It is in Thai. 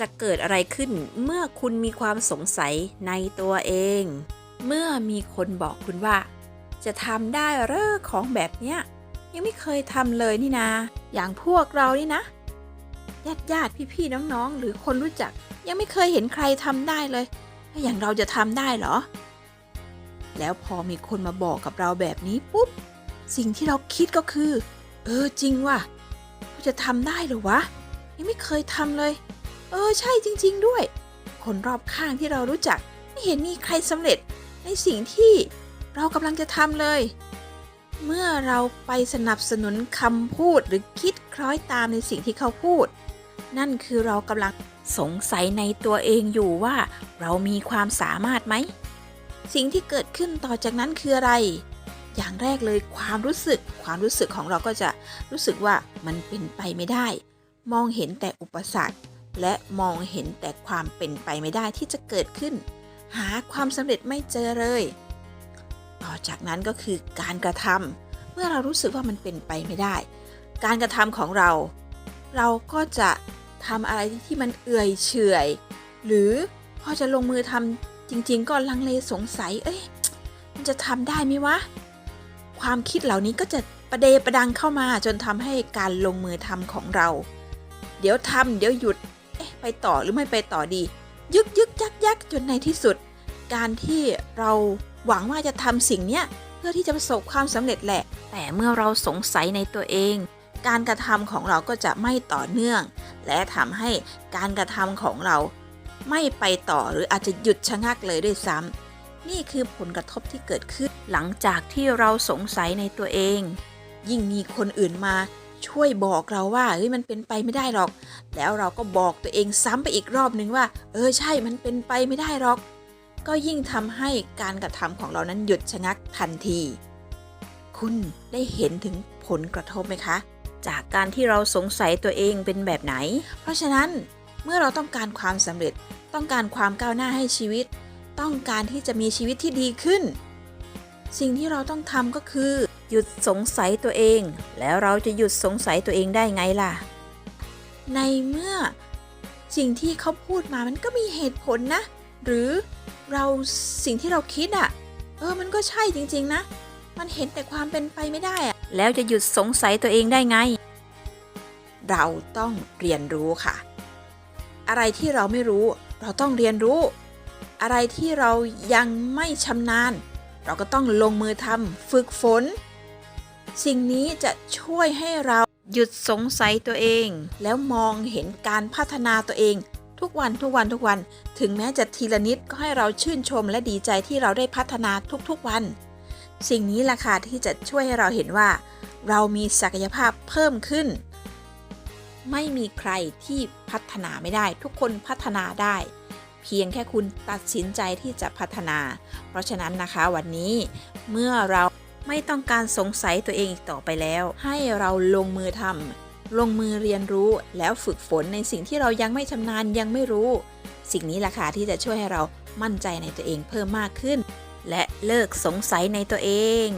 จะเกิดอะไรขึ้นเมื่อคุณมีความสงสัยในตัวเอง เมื่อมีคนบอกคุณว่า จะทำได้เหรอของแบบเนี้ยยังไม่เคยทำเลยนี่นา อย่างพวกเรานี่นะญาติญาติๆพี่ๆน้องๆ หรือคนรู้จัก ยังไม่เคยเห็นใครทำได้เลยแล้วอย่างเราจะทำได้เหรอ แล้วพอมีคนมาบอกกับเราแบบนี้ปุ๊บ สิ่งที่เราคิดก็คือ เออจริงว่ะจะทำได้เหรือวะ ยังไม่เคยทำเลย เออใช่จริง ๆ ด้วย คนรอบข้างที่เรารู้จัก ไม่เห็นมีใครสำเร็จในสิ่งที่เรากำลังจะทำเลย เมื่อเราไปสนับสนุนคำพูดหรือคิดคล้อยตามในสิ่งที่เขาพูด นั่นคือเรากำลังสงสัยในตัวเองอยู่ว่า เรามีความสามารถไหม สิ่งที่เกิดขึ้นต่อจากนั้นคืออะไร อย่างแรกเลยความรู้สึก ความรู้สึกของเราก็จะรู้สึกว่ามันเป็นไปไม่ได้ มองเห็นแต่อุปสรรค และมองเห็นแต่ความเป็นไปไม่ได้ที่จะเกิดขึ้น หาความสำเร็จไม่เจอเลย ต่อจากนั้นก็คือการกระทำเมื่อเรารู้สึกว่ามันเป็นไปไม่ได้ การกระทำของเรา เราก็จะทำอะไรที่มันเอื่อยเฉยหรือพอจะลงมือทำจริง ๆ ก็ลังเลสงสัย เอ้ยมันจะทำได้ไหมวะ ความคิดเหล่านี้ก็จะประเดประดังเข้ามาจนทำให้การลงมือทำของเรา เดี๋ยวทำเดี๋ยวหยุด ไปต่อหรือไม่ไปต่อดี ยึกยึกยักยักจนในที่สุด การที่เราหวังว่าจะทำสิ่งเนี้ยเพื่อที่จะประสบความสำเร็จแหละ แต่เมื่อเราสงสัยในตัวเอง การกระทำของเราก็จะไม่ต่อเนื่อง และทำให้การกระทำของเราไม่ไปต่อหรืออาจจะหยุดชะงักเลยด้วยซ้ำนี่คือผลกระทบที่เกิดขึ้นหลังจากที่เราสงสัยในตัวเอง ยิ่งมีคนอื่นมา ช่วยบอกเราว่าเฮ้ยมันเป็นไปไม่ได้หรอก แล้วเราก็บอกตัวเองซ้ำไปอีกรอบนึงว่า เออใช่มันเป็นไปไม่ได้หรอก ก็ยิ่งทำให้การกระทำของเรานั้นหยุดชะงักทันที คุณได้เห็นถึงผลกระทบไหมคะ จากการที่เราสงสัยตัวเองเป็นแบบไหน เพราะฉะนั้นเมื่อเราต้องการความสำเร็จ ต้องการความก้าวหน้าให้ชีวิต ต้องการที่จะมีชีวิตที่ดีขึ้น สิ่งที่เราต้องทำก็คือ หยุดสงสัยตัวเอง แล้วเราจะหยุดสงสัยตัวเองได้ไงล่ะ ในเมื่อ สิ่งที่เขาพูดมามันก็มีเหตุผลนะ หรือเราสิ่งที่เราคิดอะ่ะ เออมันก็ใช่จริง ๆ นะ มันเห็นแต่ความเป็นไปไม่ได้อะแล้วจะหยุดสงสัยตัวเองได้ไง เราต้องเรียนรู้ค่ะ อะไรที่เราไม่รู้ เราต้องเรียนรู้ อะไรที่เรายังไม่ชำนาญ เราก็ต้องลงมือทำฝึกฝน สิ่งนี้จะช่วยให้เราหยุดสงสัยตัวเอง แล้วมองเห็นการพัฒนาตัวเอง ทุกวันทุกวันทุกวัน ถึงแม้จะทีละนิดก็ให้เราชื่นชมและดีใจที่เราได้พัฒนาทุกๆวัน สิ่งนี้แหละค่ะที่จะช่วยให้เราเห็นว่า เรามีศักยภาพเพิ่มขึ้น ไม่มีใครที่พัฒนาไม่ได้ ทุกคนพัฒนาได้ เพียงแค่คุณตัดสินใจที่จะพัฒนา เพราะฉะนั้นนะคะวันนี้เมื่อเราไม่ต้องการสงสัยตัวเองอีกต่อไปแล้ว ให้เราลงมือทำลงมือเรียนรู้แล้วฝึกฝนในสิ่งที่เรายังไม่ชำนาญยังไม่รู้ สิ่งนี้แหละค่ะที่จะช่วยให้เรามั่นใจในตัวเองเพิ่มมากขึ้น และเลิกสงสัยในตัวเอง